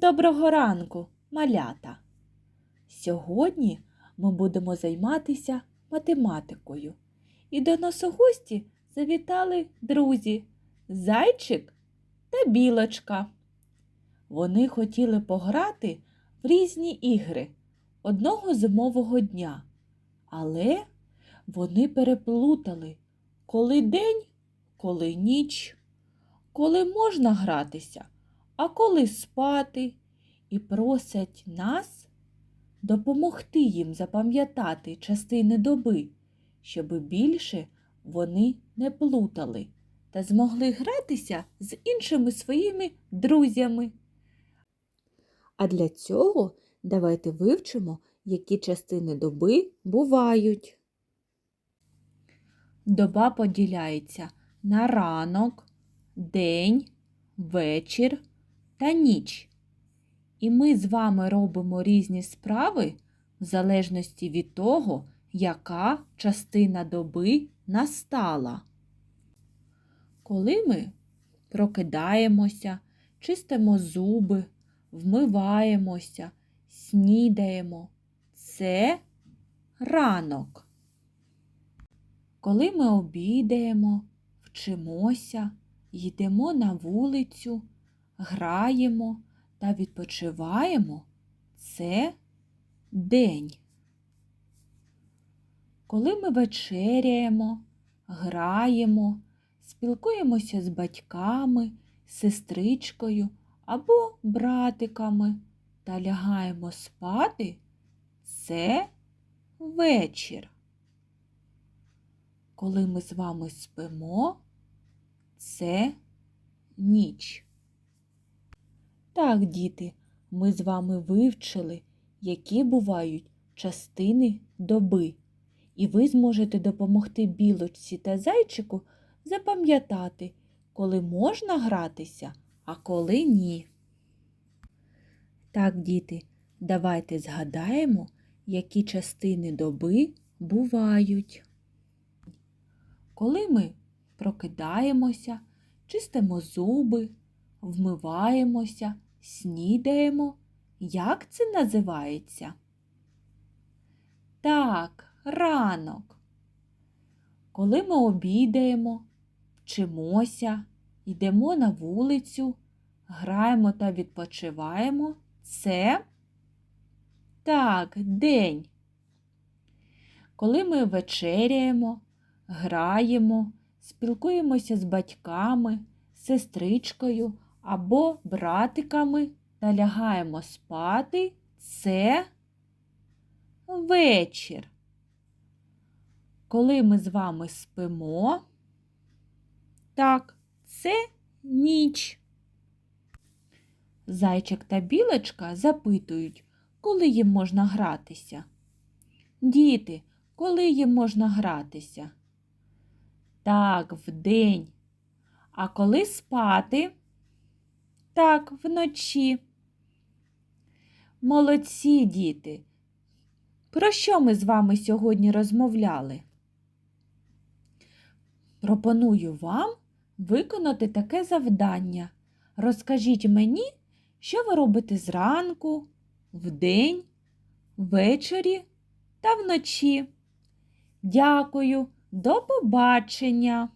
Доброго ранку, малята! Сьогодні ми будемо займатися математикою. І до нас у гості завітали друзі Зайчик та Білочка. Вони хотіли пограти в різні ігри одного зимового дня, але вони переплутали, коли день, коли ніч, коли можна гратися, а коли спати, і просять нас допомогти їм запам'ятати частини доби, щоб більше вони не плутали та змогли гратися з іншими своїми друзями. А для цього давайте вивчимо, які частини доби бувають. Доба поділяється на ранок, день, вечір та ніч. І ми з вами робимо різні справи в залежності від того, яка частина доби настала. Коли ми прокидаємося, чистимо зуби, вмиваємося, снідаємо, це ранок. Коли ми обідаємо, вчимося, йдемо на вулицю, граємо та відпочиваємо, це день. Коли ми вечеряємо, граємо, спілкуємося з батьками, сестричкою або братиками та лягаємо спати, це вечір. Коли ми з вами спимо, це ніч. Так, діти, ми з вами вивчили, які бувають частини доби, і ви зможете допомогти білочці та зайчику запам'ятати, коли можна гратися, а коли ні. Так, діти, давайте згадаємо, які частини доби бувають. Коли ми прокидаємося, чистимо зуби, вмиваємося, снідаємо, як це називається? Так, ранок. Коли ми обідаємо, вчимося, йдемо на вулицю, граємо та відпочиваємо, це так, день. Коли ми вечеряємо, граємо, спілкуємося з батьками, сестричкою або братиками та лягаємо спати, це вечір. Коли ми з вами спимо, так, це ніч. Зайчик та білочка запитують, коли їм можна гратися. Діти, коли їм можна гратися? Так, вдень. А коли спати? Так, вночі. Молодці, діти. Про що ми з вами сьогодні розмовляли? Пропоную вам виконати таке завдання. Розкажіть мені, що ви робите зранку, вдень, ввечері та вночі. Дякую, до побачення!